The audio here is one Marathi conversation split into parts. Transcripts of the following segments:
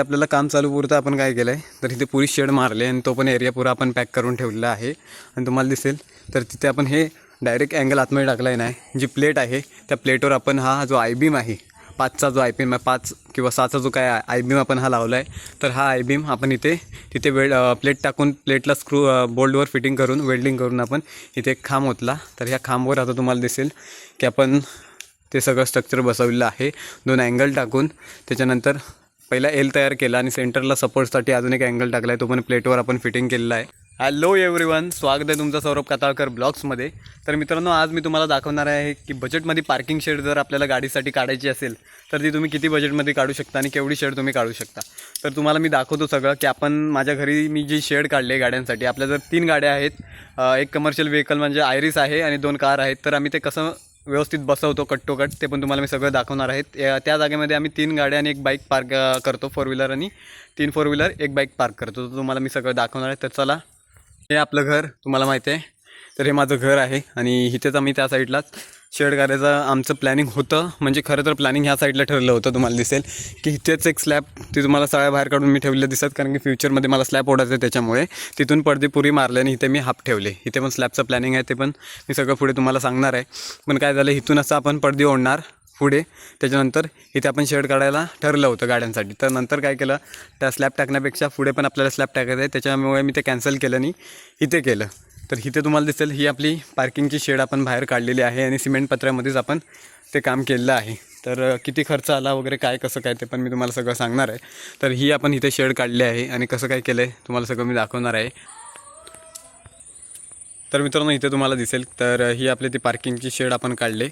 आपल्याला काम चालू पुरतं आपण काय केलं आहे तर इथे पुरी शेड मारले आणि तो पण एरिया पुरा आपण पॅक करून ठेवलेला आहे. आणि तुम्हाला दिसेल तर तिथे आपण हे डायरेक्ट अँगल आतमध्ये टाकला आहे नाही जी प्लेट आहे त्या प्लेटवर आपण हा जो आय बीम आहे पाचचा जो आय बीम आहे पाच किंवा सहाचा जो काय आय बीम आपण हा लावला आहे तर हा आय बीम आपण इथे तिथे वेल्ड प्लेट टाकून प्लेटला स्क्रू बोल्डवर फिटिंग करून वेल्डिंग करून आपण इथे एक खांब ओतला. तर ह्या खांबवर आता तुम्हाला दिसेल की आपण ते सगळं स्ट्रक्चर बसवलेलं आहे. दोन अँगल टाकून त्याच्यानंतर पहिला एल तयार केला आणि सेंटरला सपोर्टसाठी अजून एक अँगल टाकला आहे तो पण प्लेटवर आपण फिटिंग केलेला आहे. हॅलो एव्हरीवन स्वागत आहे तुमचं सौरभ कताळकर ब्लॉग्समध्ये तर मित्रांनो आज मी तुम्हाला दाखवणार आहे की बजेटमध्ये पार्किंग शेड जर आपल्याला गाडीसाठी काढायची असेल तर ती तुम्ही किती बजेटमध्ये काढू शकता आणि केवढी शेड तुम्ही काढू शकता. तर तुम्हाला मी दाखवतो सगळं की आपण माझ्या घरी मी जी शेड काढली आहे गाड्यांसाठी आपल्या जर तीन गाड्या आहेत एक कमर्शियल व्हेकल म्हणजे आयरिस आहे आणि दोन कार आहेत तर आम्ही ते कसं व्यवस्थित बसवतो कट्टोकट कट ते पण तुम्हाला मी सगळं दाखवणार आहेत. या- त्या जागेमध्ये आम्ही तीन गाड्या आणि एक बाईक पार्क करतो फोर व्हीलर आणि तीन फोर व्हीलर एक बाईक पार्क करतो. तर तुम्हाला मी सगळं दाखवणार आहे. तर चला हे आपलं घर तुम्हाला माहिती आहे. तर हे माझं घर आहे आणि इथेच आम्ही त्या साईडलाच शेड करायचं आमचं प्लॅनिंग होतं. म्हणजे खरं तर प्लॅनिंग ह्या साईडला ठरलं होतं तुम्हाला दिसेल. की इथेच एक स्लॅब ती तुम्हाला सगळ्या बाहेर काढून मी ठेवलेलं दिसत कारण की फ्युचरमध्ये मला स्लॅब ओढायचं आहे त्याच्यामुळे. तिथून पडदे पुरी मारले आणि इथे मी हाफ ठेवले. इथे पण स्लॅबचं प्लॅनिंग आहे ते पण मी सगळं पुढे तुम्हाला सांगणार आहे. पण काय झालं इथून असं आपण पडदे ओढणार पुढे. त्याच्यानंतर इथे आपण शेड काढायला ठरलं होतं गाड्यांसाठी. तर नंतर काय केलं त्या स्लॅब टाकण्यापेक्षा पुढे पण आपल्याला स्लॅब टाकायचं आहे. त्याच्यामुळे मी ते कॅन्सल केलं आणि इथे केलं. तर इथे तुम्हाला दिसेल ही आपली पार्किंगची शेड आपण बाहेर काढलेली आहे आणि सिमेंट पत्र्यामध्येच आपण ते काम केलेलं आहे. तर किती खर्च आला वगैरे काय कसं काय ते पण मी तुम्हाला सगळं सांगणार आहे. तर ही आपण इथे शेड काढली आहे आणि कसं काय केलं आहे तुम्हाला सगळं मी दाखवणार आहे. तर मित्रांनो इथे तुम्हाला दिसेल तर ही आपली ती पार्किंगची शेड आपण काढले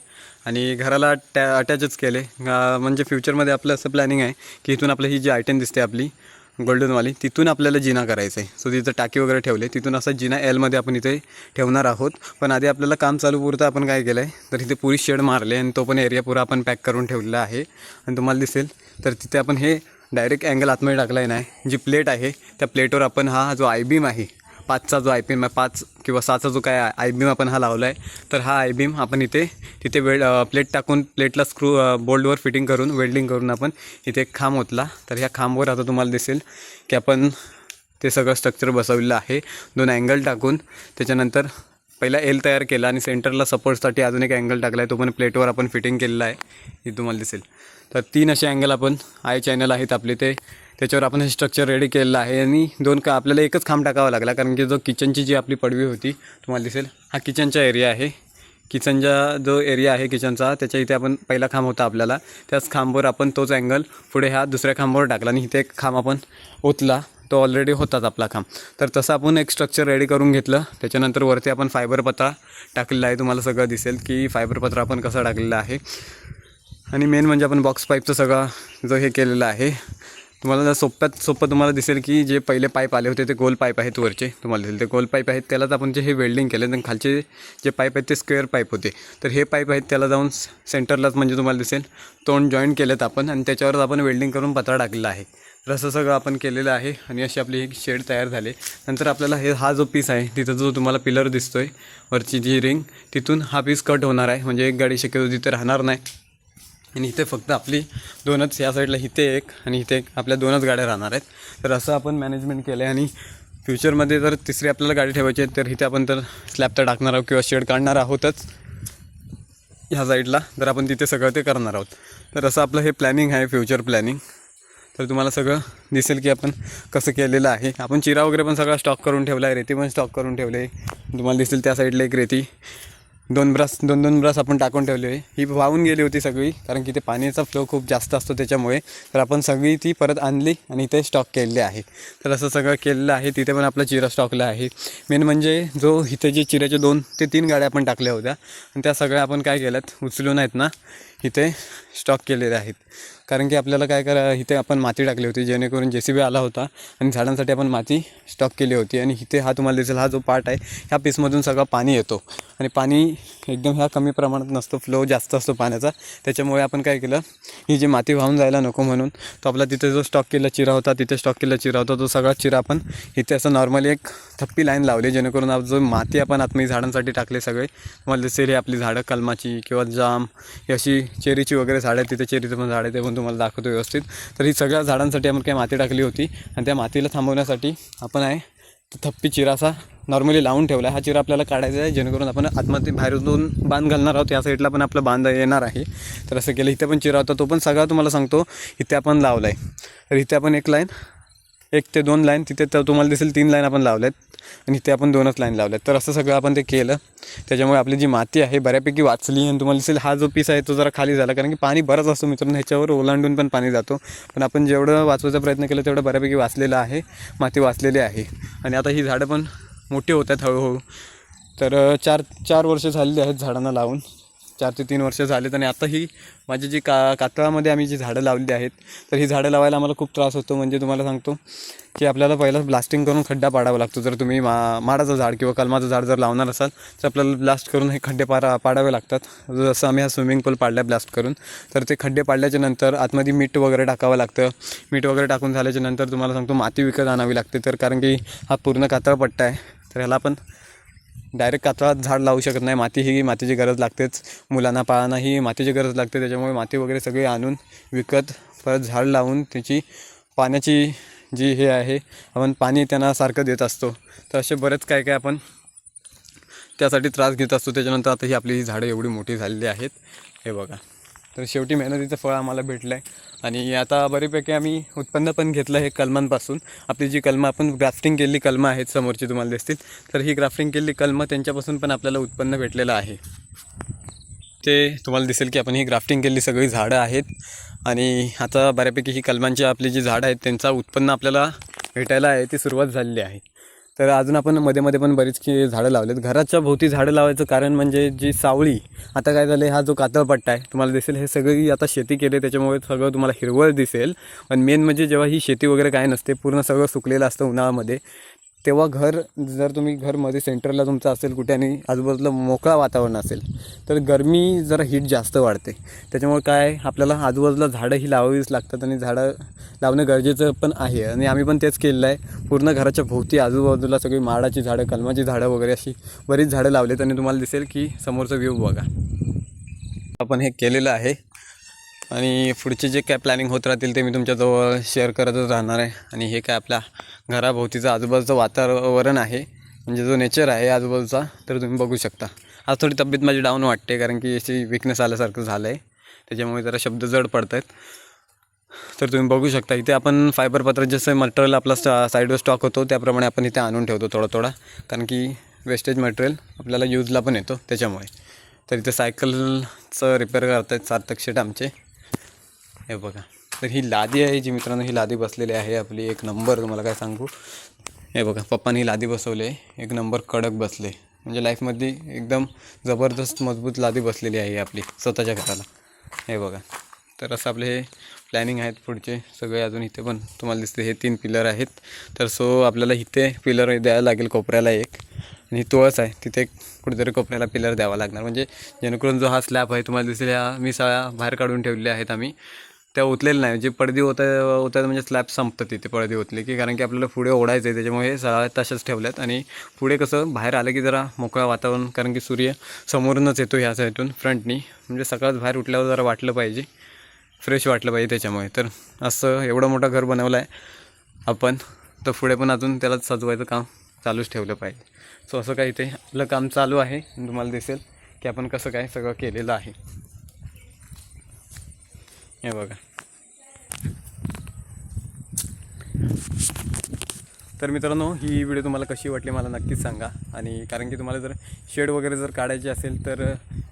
आणि घराला टॅ अटॅचच केले. म्हणजे फ्युचरमध्ये आपलं असं प्लॅनिंग आहे की इथून आपलं ही जी आयटम दिसते आपली गोल्डनवाली तिथून आपल्याला जिना करायचं आहे सो तिथं टाकी वगैरे ठेवले. तिथून असा जिना एलमध्ये आपण इथे ठेवणार आहोत. पण आधी आपल्याला काम चालू पुरतं आपण काय केलं आहे तर इथे पुरी शेड मारले आणि तो पण एरिया पुरा आपण पॅक करून ठेवलेला आहे. आणि तुम्हाला दिसेल. तर तिथे आपण हे डायरेक्ट अँगल आतमध्ये टाकला आहे नाही जी प्लेट आहे त्या प्लेटवर आपण हा जो आय बीम आहे पाचचा जो आय बीम आहे पाच किंवा सहाचा जो काय आय बीम आपण हा लावला आहे तर हा आय बीम आपण इथे तिथे वेल्ड प्लेट टाकून प्लेटला स्क्रू बोल्डवर फिटिंग करून वेल्डिंग करून आपण इथे एक खांब ओतला. तर ह्या खांबवर आता तुम्हाला दिसेल की आपण ते सगळं स्ट्रक्चर बसवलेलं आहे. दोन अँगल टाकून त्याच्यानंतर पहिला एल तयार केला आणि सेंटरला सपोर्टसाठी अजून एक अँगल टाकला आहे तो पण प्लेटवर आपण फिटिंग केलेला आहे. हे तुम्हाला दिसेल. तर तीन असे अँगल आपण आय चॅनल आहेत आपले ते. त्याच्यावर आपण हे स्ट्रक्चर रेडी केलेलं आहे आणि दोन का आपल्याला एकच खांब टाकावा लागला कारण की जो किचनची जी आपली पडवी होती तुम्हाला दिसेल हा किचनचा एरिया आहे. किचनचा जो एरिया आहे किचनचा त्याच्या इथे आपण पहिला खांब होता आपल्याला. त्याच खांबवर आपण तोच अँगल पुढे ह्या दुसऱ्या खांबावर टाकला आणि इथे एक खांब आपण ओतला. तो ऑलरेडी होताच आपला खांब. तर तसं आपण एक स्ट्रक्चर रेडी करून घेतलं. त्याच्यानंतर वरती आपण फायबर पत्रा टाकलेला आहे. तुम्हाला सगळं दिसेल की फायबर पत्रा आपण कसा टाकलेला आहे. आणि मेन म्हणजे आपण बॉक्स पाईपचं सगळं जो हे केलेलं आहे. तुम्हाला जर सोप्यात सोपं तुम्हाला दिसेल की जे पहिले पाईप आले होते ते गोल पाईप आहेत वरचे तुम्हाला दिसेल. ते गोल पाईप आहेत त्यालाच आपण जे हे वेल्डिंग केले आणि खालचे जे पाईप आहेत ते स्क्वेअर पाईप होते. तर हे पाईप आहेत त्याला जाऊन सेंटरलाच म्हणजे तुम्हाला दिसेल. तोंड जॉईन केलेत आपण आणि त्याच्यावरच आपण वेल्डिंग करून पत्रा टाकलेला आहे. तर असं सगळं आपण केलेलं आहे आणि अशी आपली एक शेड तयार झाले. नंतर आपल्याला हे हा जो पीस आहे तिथं जो तुम्हाला पिलर दिसतो आहे वरची जी रिंग तिथून हा पीस कट होणार आहे. म्हणजे एक गाडी शक्यतो तिथे राहणार नाही. आणि इथे फक्त आपली दोनच या साईडला इथे एक आणि इथे एक. आपल्या दोनच गाड्या राहणार आहेत. तर असं आपण मॅनेजमेंट केलं आहे आणि फ्युचरमध्ये जर तिसरी आपल्याला गाडी ठेवायची आहे तर इथे आपण तर स्लॅब तर टाकणार आहोत किंवा शेड काढणार आहोतच. ह्या साईडला तर आपण तिथे सगळं ते करणार आहोत. तर असं आपलं हे प्लॅनिंग आहे फ्युचर प्लॅनिंग तर तुम्हाला सगळं दिसेल की आपण कसं केलेलं आहे. आपण चिरा वगैरे पण सगळा स्टॉक करून ठेवला आहे रेती पण स्टॉक करून ठेवले तुम्हाला दिसेल त्या साईडला एक रेती. दोन ब्रस दोन दोन ब्रस आपण टाकून ठेवले आहे ही वाहून गेली होती सगळी कारण की ते पाण्याचा फ्लो खूप जास्त असतो त्याच्यामुळे. तर आपण सगळी ती परत आणली आणि इथे स्टॉक केलेली आहे. तर असं सगळं केलेलं आहे. तिथे पण आपला चिरा स्टॉकला आहे. मेन म्हणजे जो इथे जे चिऱ्याचे दोन ते तीन गाड्या आपण टाकल्या होत्या. आणि त्या सगळ्या आपण काय केल्यात? उचलून आहेत ना? इथे स्टॉक केलेले आहेत. कारण की आपल्याला काय करा इथे आपण माती टाकली होती जेणेकरून जे सी बी आला होता आणि झाडांसाठी आपण माती स्टॉक केली होती. आणि इथे हा तुम्हाला दिसेल हा जो पार्ट आहे ह्या पीसमधून सगळं पाणी येतो. आणि पाणी एकदम ह्या कमी प्रमाणात नसतो फ्लो जास्त असतो पाण्याचा. त्याच्यामुळे आपण काय केलं ही जी माती वाहून जायला नको म्हणून तो आपला तिथे जो स्टॉक केला चिरा होता तिथे स्टॉक केला चिरा होता तो सगळा चिरा आपण इथे असं नॉर्मली एक थप्पी लाईन लावली जेणेकरून आप जो माती आपण आतमध्ये झाडांसाठी टाकले सगळे तुम्हाला दिसेल ही आपली झाडं कलमाची किंवा जाम ही अशी चेरीची वगैरे झाडं आहेत तिथे चेरीचं पण झाड आहे ते पण तुम्हाला दाखवतो व्यवस्थित. तर ही सगळ्या झाडांसाठी आपण काही माती टाकली होती. आणि त्या मातीला थांबवण्यासाठी आपण आहे थप्पी थप्पी चिरासा नॉर्मली लावून ठेवला आहे. हा चिरा आपल्याला काढायचा आहे जेणेकरून आपण आतमध्ये बाहेरून बांध घालणार आहोत. या साईडला पण आपलं बांध येणार आहे. तर असं केलं. इथे पण चिरा होता तो पण सगळा तुम्हाला सांगतो. इथे आपण लावला आहे तर इथे आपण एक लाईन एक ते दोन लाईन तिथे तर तुम्हाला दिसेल तीन लाईन आपण लावल्यात आणि इथे आपण दोनच लाईन लावल्यात तर असं सगळं आपण ते केलं. त्याच्यामुळे आपली जी माती आहे बऱ्यापैकी वाचली आणि तुम्हाला दिसेल हा जो पीस आहे तो जरा खाली झाला. कारण की पाणी बरंच असतो मित्रांनो. ह्याच्यावर ओलांडून पण पाणी जातो. पण आपण जेवढं वाचवायचा प्रयत्न केला तेवढं बऱ्यापैकी वाचलेलं आहे. माती वाचलेली आहे. आणि आता ही झाडं पण मोठी होत आहेत हळूहळू. तर चार चार वर्ष झालेली आहेत झाडांना लावून. चार ते तीन वर्ष झालेत आणि आता ही माझी जी का कातळामध्ये आम्ही जी झाडं लावली आहेत तर ही झाडं लावायला आम्हाला खूप त्रास होतो. म्हणजे तुम्हाला सांगतो की आपल्याला पहिला ब्लास्टिंग करून खड्डा पाडावा लागतो. जर तुम्ही मा माडाचं झाड किंवा कलमाचं झाड जर लावणार असाल तर आपल्याला ब्लास्ट करून हे खड्डे पाडा पाडावे लागतात. जसं आम्ही हा स्विमिंग पूल पाडला ब्लास्ट करून तर ते खड्डे पाडल्याच्या नंतर आतमध्ये मीठ वगैरे टाकावं लागतं. मीठ वगैरे टाकून झाल्याच्यानंतर तुम्हाला सांगतो माती विकत आणावी लागते. तर कारण की हा पूर्ण कातळ पट्टा आहे तर ह्याला आपण डायरेक्ट कातळात झाड लावू शकत नाही. माती ही मातीची गरज लागतेच. मुलांना पाळांना ही मातीची गरज लागते. त्याच्यामुळे माती वगैरे सगळी आणून विकत परत झाड लावून त्याची पाण्याची जी हे आहे आपण पाणी त्यांना सारखं देत असतो. तर असे बरेच काय काय आपण त्यासाठी त्रास घेत असतो. त्याच्यानंतर आता ही आपली ही झाडं एवढी मोठी झालेली आहेत. हे बघा. तर शेवटी मेहनतीचं फळ आम्हाला भेटलं आहे आणि आता बऱ्यापैकी आम्ही उत्पन्न पण घेतलं हे कलमांपासून. आपली जी कलमं आपण ग्राफ्टिंग केलेली कलमं आहेत समोरची तुम्हाला दिसतील. तर ही ग्राफ्टिंग केलेली कलमं त्यांच्यापासून पण आपल्याला उत्पन्न भेटलेलं आहे. ते तुम्हाला दिसेल की आपण ही ग्राफ्टिंग केलेली सगळी झाडं आहेत. आणि आता बऱ्यापैकी ही कलमांची आपली जी झाडं आहेत त्यांचा उत्पन्न आपल्याला भेटायला आहे ती सुरुवात झालेली आहे. तर अजून आपण मध्ये मध्ये पण बरीच की झाडं लावलेत. घराच्या भोवती झाडं लावायचं कारण म्हणजे जी सावळी आता काय झालं हा जो कातळपट्टा आहे तुम्हाला दिसेल हे सगळी आता शेती केली त्याच्यामुळे सगळं तुम्हाला हिरवळ दिसेल. पण मेन म्हणजे जेव्हा ही शेती वगैरे काय नसते पूर्ण सगळं सुकलेलं असतं उन्हाळ्यामध्ये तेव्हा घर जर तुम्ही घरमध्ये सेंटरला तुमचं असेल कुठे आणि आजूबाजूला मोकळा वातावरण असेल तर गरमी जरा हीट जास्त वाढते. त्याच्यामुळे काय आपल्याला आजूबाजूला झाडं ही लावावीच लागतात आणि झाडं लावणं गरजेचं पण आहे. आणि आम्ही पण तेच केलेलं आहे. पूर्ण घराच्या भोवती आजूबाजूला सगळी माडाची झाडं कलमाची झाडं वगैरे अशी बरीच झाडं लावलेत आणि तुम्हाला दिसेल की समोरचं व्ह्यू बघा. आपण हे केलेलं आहे. आणि पुढचे जे काय प्लॅनिंग होत राहतील ते मी तुमच्याजवळ शेअर करतच राहणार आहे. आणि हे काय आपल्या घराभोवतीचं आजूबाजूचं वातावरण आहे. म्हणजे जो नेचर आहे आजूबाजूचा तर तुम्ही बघू शकता. आज थोडी तब्येत माझी डाऊन वाटते कारण की अशी विकनेस आल्यासारखं झालं आहे त्याच्यामुळे जरा शब्द जड पडत आहेत तर तुम्ही बघू शकता इथे आपण फायबर पत्र जसं मटेरियल आपला स्टा साईडवर स्टॉक होतो त्याप्रमाणे आपण इथे आणून ठेवतो थोडा थोडा. कारण की वेस्टेज मटेरियल आपल्याला यूजला पण येतो त्याच्यामुळे. तर इथे सायकलचं रिपेअर करतायत सार्थक शेट आमचे. हे बघा. तर ही लादी आहे जी मित्रांनो ही लादी बसलेली आहे आपली. एक नंबर तुम्हाला काय सांगू? हे बघा पप्पाने ही लादी बसवली आहे. एक नंबर कडक बसले म्हणजे लाईफमध्ये एकदम जबरदस्त मजबूत लादी बसलेली आहे आपली स्वतःच्या घराला. हे बघा. तर असं आपले हे प्लॅनिंग आहेत पुढचे. सगळे अजून इथे पण तुम्हाला दिसते हे तीन पिलर आहेत. तर सो आपल्याला इथे पिलर द्यायला लागेल कोपऱ्याला एक. आणि तोच आहे तिथे कुठेतरी कोपऱ्याला पिलर द्यावा लागणार. म्हणजे जेणेकरून जो हा स्लॅब आहे तुम्हाला दिसेल ह्या मी सगळ्या बाहेर काढून ठेवलेल्या आहेत आम्ही. त्या ओतलेल्या नाही. जे पडदी होत होतात म्हणजे स्लॅब संपतं तिथे पडदी ओतले की कारण की आपल्याला पुढे ओढायचं आहे त्याच्यामुळे हे सगळ्या तशाच ठेवल्यात. आणि पुढे कसं बाहेर आलं की जरा मोकळं वातावरण कारण की सूर्य समोरूनच येतो ह्या साईडून फ्रंटनी. म्हणजे सकाळच बाहेर उठल्यावर जरा वाटलं पाहिजे. फ्रेश वाटलं पाहिजे त्याच्यामुळे. तर असं एवढं मोठं घर बनवलं आहे आपण. तर पुढे पण अजून त्याला सजवायचं काम चालूच ठेवलं पाहिजे. सो असं काही ते आपलं काम चालू आहे. तुम्हाला दिसेल की आपण कसं काय सगळं केलेलं आहे. हे बघा. तर मित्रांनो ही व्हिडिओ तुम्हाला कशी वाटली मला नक्कीच सांगा. आणि कारण की तुम्हाला जर शेड वगैरे जर काढायची असेल तर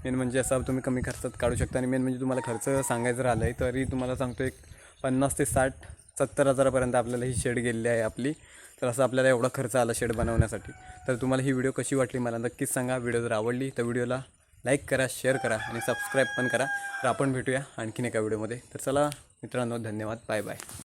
मेन म्हणजे असं तुम्ही कमी खर्चात काढू शकता. आणि मेन म्हणजे तुम्हाला खर्च सांगायचं आलं आहे तरी तुम्हाला सांगतो एक पन्नास ते साठ सत्तर हजारापर्यंत आपल्याला ही शेड गेलेली आहे आपली. तर असं आपल्याला एवढा खर्च आला शेड बनवण्यासाठी. तर तुम्हाला ही व्हिडिओ कशी वाटली मला नक्कीच सांगा. व्हिडिओ जर आवडली तर व्हिडिओला लाईक करा शेअर करा आणि सबस्क्राईब पण करा. तर आपण भेटूया आणखीन एका व्हिडिओमध्ये. तर चला मित्रांनो धन्यवाद. Bye bye.